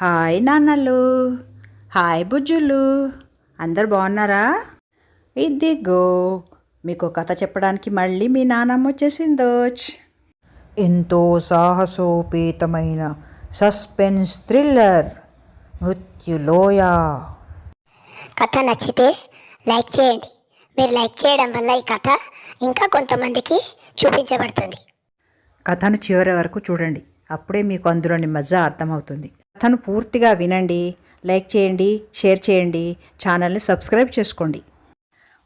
Hi నాన్నలు. Hi బుజ్జులు. అందరు బాగున్నారా? ఇదిగో మీకు కథ చెప్పడానికి మళ్ళీ మీ నాన్నమ్మ వచ్చేసిందోచ్. ఎంతో సాహసోపేతమైన సస్పెన్స్ థ్రిల్లర్ మృత్యులోయ కథ నచ్చితే లైక్ చేయండి. మీరు లైక్ చేయడం వల్ల ఈ కథ ఇంకా కొంతమందికి చూపించబడుతుంది. కథను చివరి వరకు చూడండి. అప్పుడే మీకు అందులోని మజా అర్థమవుతుంది. కథను పూర్తిగా వినండి లైక్ చేయండి షేర్ చేయండి ఛానల్ని సబ్స్క్రైబ్ చేసుకోండి.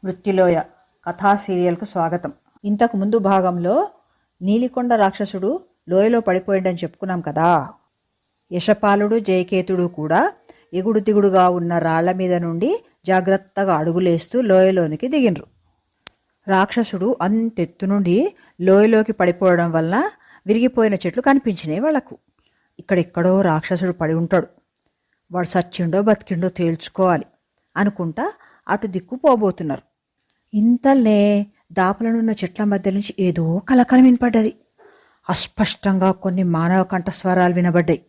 మృత్యులోయ కథా సీరియల్కు స్వాగతం. ఇంతకు ముందు భాగంలో నీలికొండ రాక్షసుడు లోయలో పడిపోయిండని చెప్పుకున్నాం కదా. యశపాలుడు జయకేతుడు కూడా ఎగుడు దిగుడుగా ఉన్న రాళ్ళ మీద నుండి జాగ్రత్తగా అడుగులేస్తూ లోయలోనికి దిగినరు. రాక్షసుడు అంతెత్తు నుండి లోయలోకి పడిపోవడం వల్ల విరిగిపోయిన చెట్లు కనిపించినాయి వాళ్ళకు. ఇక్కడెక్కడో రాక్షసుడు పడి ఉంటాడు. వాడు సచ్చిండో బతికిండో తేల్చుకోవాలి అనుకుంటా అటు దిక్కు పోబోతున్నారు. ఇంతల్నే దాపలనున్న చెట్ల మధ్య నుంచి ఏదో కలకలం వినపడ్డది. అస్పష్టంగా కొన్ని మానవ కంఠస్వరాలు వినబడ్డాయి.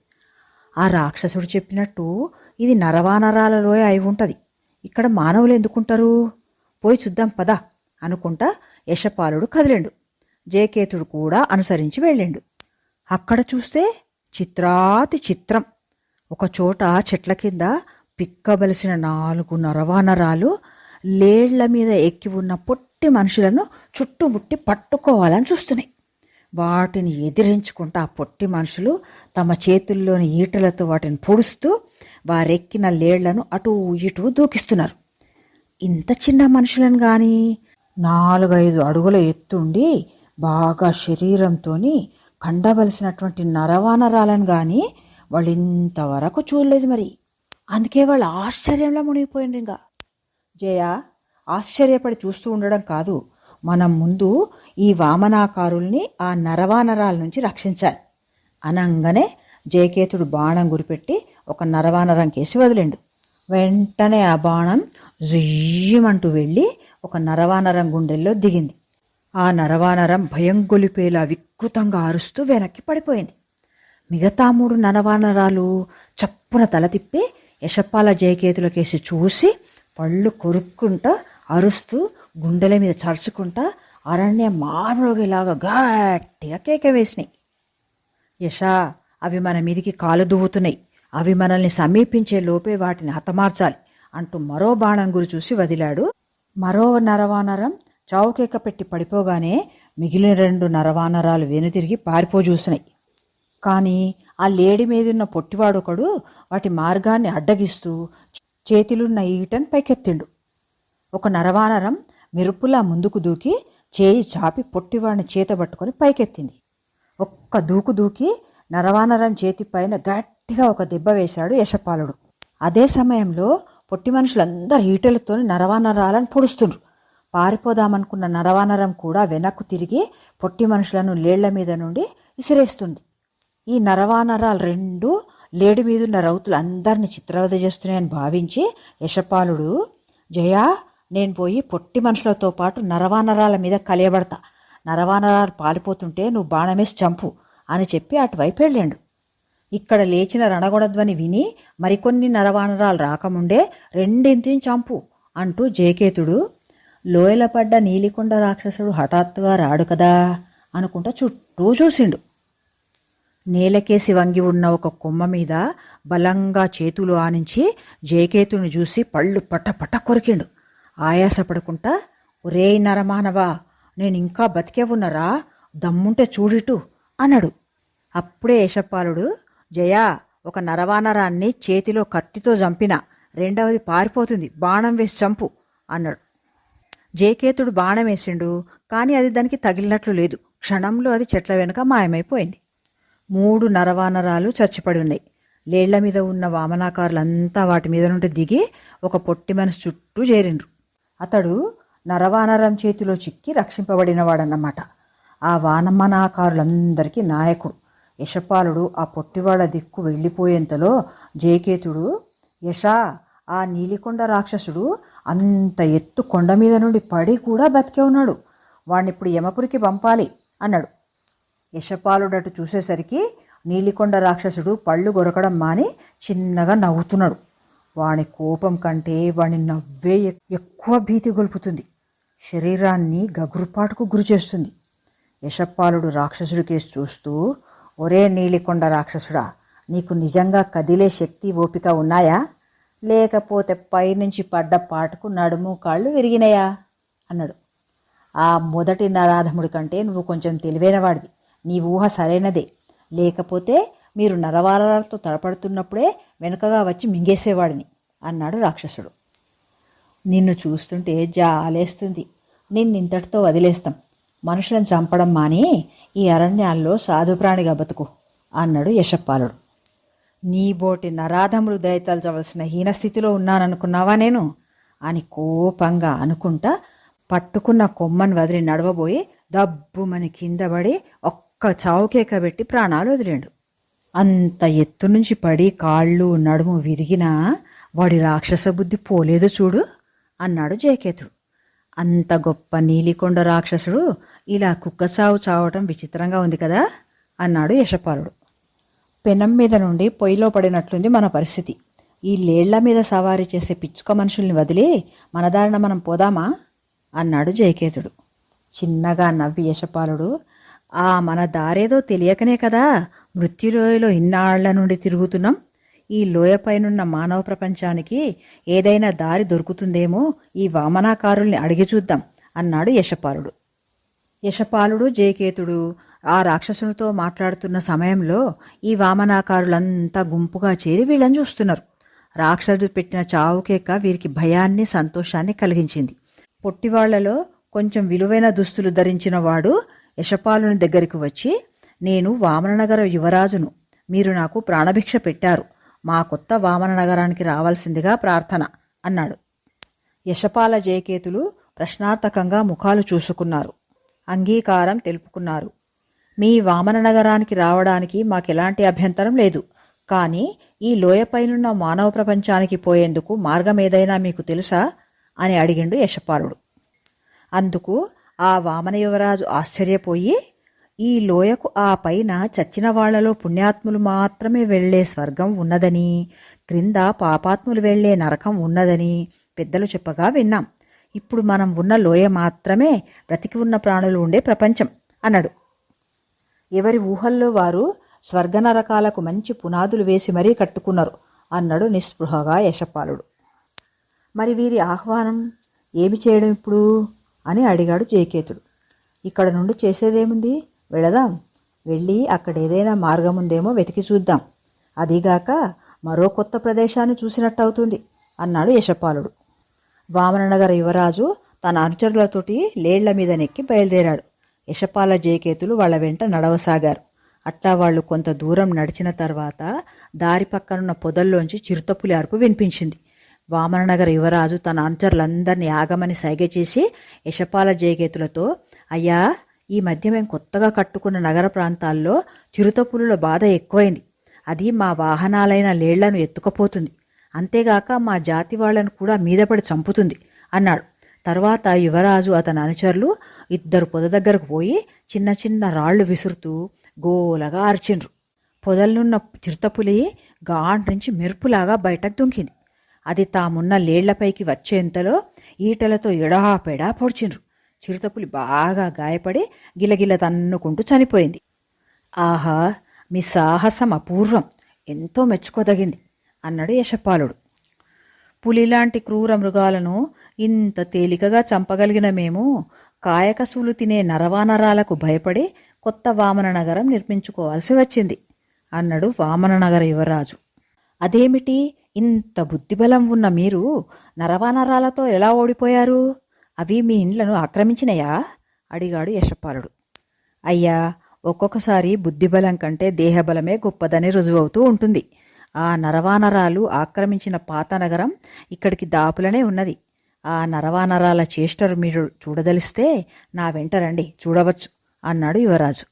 ఆ రాక్షసుడు చెప్పినట్టు ఇది నరవానరాల లోయ అయి ఉంటుంది. ఇక్కడ మానవులు ఎందుకుంటారు? పోయి చూద్దాం పదా అనుకుంటా యశపాలుడు కదిలిండు. జయకేతుడు కూడా అనుసరించి వెళ్ళిండు. అక్కడ చూస్తే చిత్రాతి చిత్రం. ఒకచోట చెట్ల కింద పిక్కబలిసిన నాలుగు నరవానరాలు లేళ్ళ మీద ఎక్కి ఉన్న పొట్టి మనుషులను చుట్టుముట్టి పట్టుకోవాలని చూస్తున్నాయి. వాటిని ఎదిరించుకుంటూ ఆ పొట్టి మనుషులు తమ చేతుల్లోని ఈటలతో వాటిని పొడుస్తూ వారెక్కిన లేళ్ళను అటు ఇటు దూకిస్తున్నారు. ఇంత చిన్న మనుషులను కానీ నాలుగైదు అడుగుల ఎత్తుండి బాగా శరీరంతోని కండవలసినటువంటి నరవానరాలను కానీ వాళ్ళు ఇంతవరకు చూడలేదు మరి. అందుకే వాళ్ళు ఆశ్చర్యంలో మునిగిపోయిండ్రు ఇంకా. జయ ఆశ్చర్యపడి చూస్తూ ఉండడం కాదు. మనం ముందు ఈ వామనాకారుల్ని ఆ నరవానరాల నుంచి రక్షించాలి. అనంగానే జయకేతుడు బాణం గురిపెట్టి ఒక నరవానరం కేసి వదిలిండు. వెంటనే ఆ బాణం జుయ్యమంటూ వెళ్ళి ఒక నరవానరం గుండెల్లో దిగింది. ఆ నరవానరం భయం గొలిపేలా వికృతంగా అరుస్తూ వెనక్కి పడిపోయింది. మిగతా మూడు నరవానరాలు చప్పున తల తిప్పి యశపాల జయకేతులకేసి చూసి పళ్ళు కొరుక్కుంటా అరుస్తూ గుండెల మీద చరుచుకుంటా అరణ్య మానవుడిలాగా గట్టిగా కేక వేసినాయి. యశా అవి మన మీదికి కాలు దువ్వుతున్నాయి అవి మనల్ని సమీపించే లోపే వాటిని హతమార్చాలి అంటూ మరో బాణం గురి చూసి వదిలాడు మరో నరవానరం చావుకేక పెట్టి పడిపోగానే మిగిలిన రెండు నరవానరాలు వెనుతిరిగి పారిపో చూసినాయి కానీ ఆ లేడి మీదున్న పొట్టివాడొకడు వాటి మార్గాన్ని అడ్డగిస్తూ చేతిలున్న ఈటను పైకెత్తిండు. ఒక నరవానరం మెరుపులా ముందుకు దూకి చేయి చాపి పొట్టివాడిని చేతబట్టుకొని పైకెత్తింది. ఒక్క దూకు దూకి నరవానరం చేతిపైన గట్టిగా ఒక దెబ్బ వేశాడు యశపాలుడు. అదే సమయంలో పొట్టి మనుషులందరూ ఈటలతో నరవానరాలను పొడుస్తుండ్రు. పారిపోదామనుకున్న నరవానరం కూడా వెనక్కు తిరిగి పొట్టి మనుషులను లేళ్ళ మీద నుండి విసిరేస్తుంది. ఈ నరవానరాలు రెండు లేడి మీదున్న రౌతులు అందరిని చిత్రవద చేస్తున్నాయని భావించి యశపాలుడు జయా నేను పోయి పొట్టి మనుషులతో పాటు నరవానరాల మీద కలియబడతా. నరవానరాలు పారిపోతుంటే నువ్వు బాణమేసి చంపు అని చెప్పి అటువైపు వెళ్ళాడు. ఇక్కడ లేచిన రణగొడధ్వని విని మరికొన్ని నరవానరాలు రాకముండే రెండింటిని చంపు అంటూ జయకేతుడు లోయల పడ్డ నీలికొండ రాక్షసుడు హఠాత్తుగా రాడు కదా అనుకుంటా చుట్టూ చూసిండు. నేలకేసి వంగి ఉన్న ఒక కొమ్మ మీద బలంగా చేతులు ఆనించి జయకేతుని చూసి పళ్ళు పట్ట పట్ట కొరికిండు. ఆయాసపడకుండా ఒరే నరమానవా నేను ఇంకా బతికే ఉన్నరా దమ్ముంటే చూడిటు అన్నాడు. అప్పుడే యశపాలుడు జయా ఒక నరవానరాన్ని చేతిలో కత్తితో చంపిన రెండవది పారిపోతుంది బాణం వేసి చంపు అన్నాడు. జయకేతుడు బాణం వేసిండు కానీ అది దానికి తగిలినట్లు లేదు. క్షణంలో అది చెట్ల వెనుక మాయమైపోయింది. మూడు నరవానరాలు చచ్చిపడి ఉన్నాయి. లేళ్ళ మీద ఉన్న వామనాకారులంతా వాటి మీద నుండి దిగి ఒక పొట్టి మనసు చుట్టూ చేరిండ్రు. అతడు నరవానరం చేతిలో చిక్కి రక్షింపబడినవాడన్నమాట. ఆ వానమనాకారులందరికీ నాయకుడు. యశపాలుడు ఆ పొట్టివాడ దిక్కు వెళ్ళిపోయేంతలో జయకేతుడు యశా ఆ నీలికొండ రాక్షసుడు అంత ఎత్తు కొండ మీద నుండి పడి కూడా బతికే ఉన్నాడు. వాణ్ణిప్పుడు యమపురికి పంపాలి అన్నాడు. యశపాలుడటు చూసేసరికి నీలికొండ రాక్షసుడు పళ్ళు గొరకడం మాని చిన్నగా నవ్వుతున్నాడు. వాని కోపం కంటే వాని నవ్వే ఎక్కువ భీతి గొలుపుతుంది. శరీరాన్ని గగురుపాటుకు గురి చేస్తుంది. యశపాలుడు రాక్షసుడి కేసు చూస్తూ ఒరే నీలికొండ రాక్షసుడా నీకు నిజంగా కదిలే శక్తి ఓపిక ఉన్నాయా? లేకపోతే పైనుంచి పడ్డ పాటుకు నడుము కాళ్ళు విరిగినాయా? అన్నాడు. ఆ మొదటి నరాధముడి కంటే నువ్వు కొంచెం తెలివైనవాడివి. నీ ఊహ సరైనదే. లేకపోతే మీరు నరవారాలతో తడపడుతున్నప్పుడే వెనుకగా వచ్చి మింగేసేవాడిని అన్నాడు రాక్షసుడు. నిన్ను చూస్తుంటే జాలేస్తుంది. నిన్నింతటితో వదిలేస్తాం. మనుషులను చంపడం మాని ఈ అరణ్యాల్లో సాధుప్రాణిగా బతుకు అన్నాడు యశపాలుడు. నీ బోటి నరాధములు దయతలచవలసిన హీనస్థితిలో ఉన్నాననుకున్నావా నేను? అని కోపంగా అనుకుంటా పట్టుకున్న కొమ్మను వదిలి నడవబోయి దబ్బుమని కింద పడి ఒక్క చావుకేక పెట్టి ప్రాణాలు వదిలేండు. అంత ఎత్తు నుంచి పడి కాళ్ళు నడుము విరిగినా వాడి రాక్షస బుద్ధి పోలేదు చూడు అన్నాడు జయకేతుడు. అంత గొప్ప నీలికొండ రాక్షసుడు ఇలా కుక్క చావు చావటం విచిత్రంగా ఉంది కదా అన్నాడు యశపాలుడు. పెనం మీద నుండి పొయ్యిలో పడినట్లుంది మన పరిస్థితి. ఈ లేళ్ళ మీద సవారీ చేసే పిచ్చుక మనుషుల్ని వదిలి మన దారిన మనం పోదామా? అన్నాడు జయకేతుడు. చిన్నగా నవ్వి యశపాలుడు. ఆ మన దారేదో తెలియకనే కదా మృత్యులోయలో ఇన్నాళ్ళ నుండి తిరుగుతున్నాం. ఈ లోయపైనున్న మానవ ప్రపంచానికి ఏదైనా దారి దొరుకుతుందేమో ఈ వామనాకారుల్ని అడిగి చూద్దాం అన్నాడు యశపాలుడు. యశపాలుడు జయకేతుడు ఆ రాక్షసునితో మాట్లాడుతున్న సమయంలో ఈ వామనాకారులంతా గుంపుగా చేరి వీళ్ళని చూస్తున్నారు. రాక్షసుడు పెట్టిన చావుకేక వీరికి భయాన్ని సంతోషాన్ని కలిగించింది. పొట్టివాళ్ళలో కొంచెం విలువైన దుస్తులు ధరించిన వాడు యశపాలుని దగ్గరికి వచ్చి నేను వామననగర యువరాజును. మీరు నాకు ప్రాణభిక్ష పెట్టారు. మా కొత్త వామన నగరానికి రావాల్సిందిగా ప్రార్థన అన్నాడు. యశపాల జయకేతులు ప్రశ్నార్థకంగా ముఖాలు చూసుకున్నారు. అంగీకారం తెలుపుకున్నారు. మీ వామన నగరానికి రావడానికి మాకెలాంటి అభ్యంతరం లేదు. కానీ ఈ లోయపైనున్న మానవ ప్రపంచానికి పోయేందుకు మార్గం ఏదైనా మీకు తెలుసా? అని అడిగిండు యశపాలుడు అందుకు ఆ వామన యువరాజు ఆశ్చర్యపోయి ఈ లోయకు ఆ పైన చచ్చిన వాళ్ళలో పుణ్యాత్ములు మాత్రమే వెళ్ళే స్వర్గం ఉన్నదని క్రింద పాపాత్ములు వెళ్ళే నరకం ఉన్నదని పెద్దలు చెప్పగా విన్నాం. ఇప్పుడు మనం ఉన్న లోయ మాత్రమే బ్రతికి ఉన్న ప్రాణులు ఉండే ప్రపంచం అన్నాడు. ఎవరి ఊహల్లో వారు స్వర్గ నరకాలకు మంచి పునాదులు వేసి మరీ కట్టుకున్నారు అన్నాడు నిస్పృహగా యశపాలుడు. మరి వీరి ఆహ్వానం ఏమి చేయడం ఇప్పుడు? అని అడిగాడు జయకేతుడు. ఇక్కడ నుండి చేసేదేముంది? వెళదాం. వెళ్ళి అక్కడ ఏదైనా మార్గం ఉందేమో వెతికి చూద్దాం. అదీగాక మరో కొత్త ప్రదేశాన్ని చూసినట్టు అవుతుంది అన్నాడు యశపాలుడు. వామననగర యువరాజు తన అనుచరులతోటి లేళ్ళ మీద నెక్కి బయలుదేరాడు. యశపాల జయకేతులు వాళ్ళ వెంట నడవసాగారు. అట్లా వాళ్ళు కొంత దూరం నడిచిన తర్వాత దారి పక్కనున్న పొదల్లోంచి చిరుతపులి అరుపు వినిపించింది. వామననగర యువరాజు తన అనుచరులందరినీ ఆగమని సైగ చేసి యశపాల జయకేతులతో అయ్యా ఈ మధ్య మేము కొత్తగా కట్టుకున్న నగర ప్రాంతాల్లో చిరుతపులుల బాధ ఎక్కువైంది. అది మా వాహనాలైన లేళ్ళను ఎత్తుకపోతుంది. అంతేగాక మా జాతి వాళ్ళను కూడా మీదపడి చంపుతుంది అన్నాడు. తర్వాత యువరాజు అతని అనుచరులు ఇద్దరు పొద దగ్గరకు పోయి చిన్న చిన్న రాళ్ళు విసురుతూ గోలగా అరిచిండ్రు. పొదలున్న చిరుతపులి గాండ్ నుంచి మెరుపులాగా బయటకు దుంకింది. అది తామున్న లేళ్ళపైకి వచ్చేంతలో ఈటలతో ఎడాపెడా పొడిచిండ్రు. చిరుతపులి బాగా గాయపడి గిలగిల తన్నుకుంటూ చనిపోయింది. ఆహా మీ సాహసం అపూర్వం. ఎంతో మెచ్చుకోదగింది. అన్నాడు యశపాలుడు. పులిలాంటి క్రూర మృగాలను ఇంత తేలికగా చంపగలిగిన మేము కాయకసూలు తినే నరవానరాలకు భయపడి కొత్త వామన నగరం నిర్మించుకోవాల్సి వచ్చింది అన్నాడు వామన నగర యువరాజు. అదేమిటి ఇంత బుద్ధిబలం ఉన్న మీరు నరవానరాలతో ఎలా ఓడిపోయారు? అవి మీ ఇండ్లను ఆక్రమించినయా? అడిగాడు యశపాలుడు. అయ్యా ఒక్కొక్కసారి బుద్ధిబలం కంటే దేహబలమే గొప్పదని రుజువవుతూ ఉంటుంది. ఆ నరవానరాలు ఆక్రమించిన పాత నగరం ఇక్కడికి దాపులనే ఉన్నది. ఆ నరవానరాల చేష్టరు మీరు చూడదలిస్తే నా వెంట రండి చూడవచ్చు అన్నాడు యువరాజు.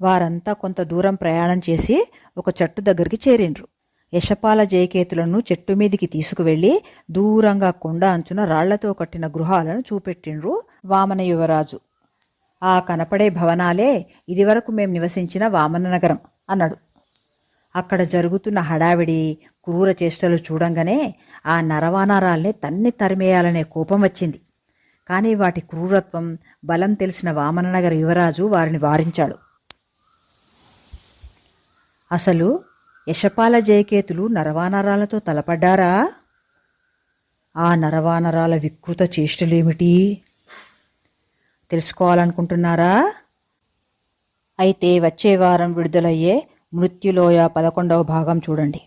వారంతా కొంత దూరం ప్రయాణం చేసి ఒక చెట్టు దగ్గరికి చేరిండ్రు. యశపాల జయకేతులను చెట్టు మీదికి తీసుకువెళ్ళి దూరంగా కొండ అంచున రాళ్ళతో కట్టిన గృహాలను చూపెట్టిండ్రు వామన యువరాజు. ఆ కనపడే భవనాలే ఇదివరకు మేం నివసించిన వామన నగరం అన్నాడు. అక్కడ జరుగుతున్న హడావిడి క్రూర చేష్టలు చూడంగానే ఆ నరవానరాల్ని తన్ని తరిమేయాలనే కోపం వచ్చింది. కానీ వాటి క్రూరత్వం బలం తెలిసిన వామననగర యువరాజు వారిని వారించాడు. అసలు యశపాల జయకేతులు నరవానరాలతో తలపడ్డారా? ఆ నరవానరాల వికృత చేష్టలేమిటి? తెలుసుకోవాలనుకుంటున్నారా? అయితే వచ్చే వారం విడుదలయ్యే మృత్యులోయ పదకొండవ భాగం చూడండి.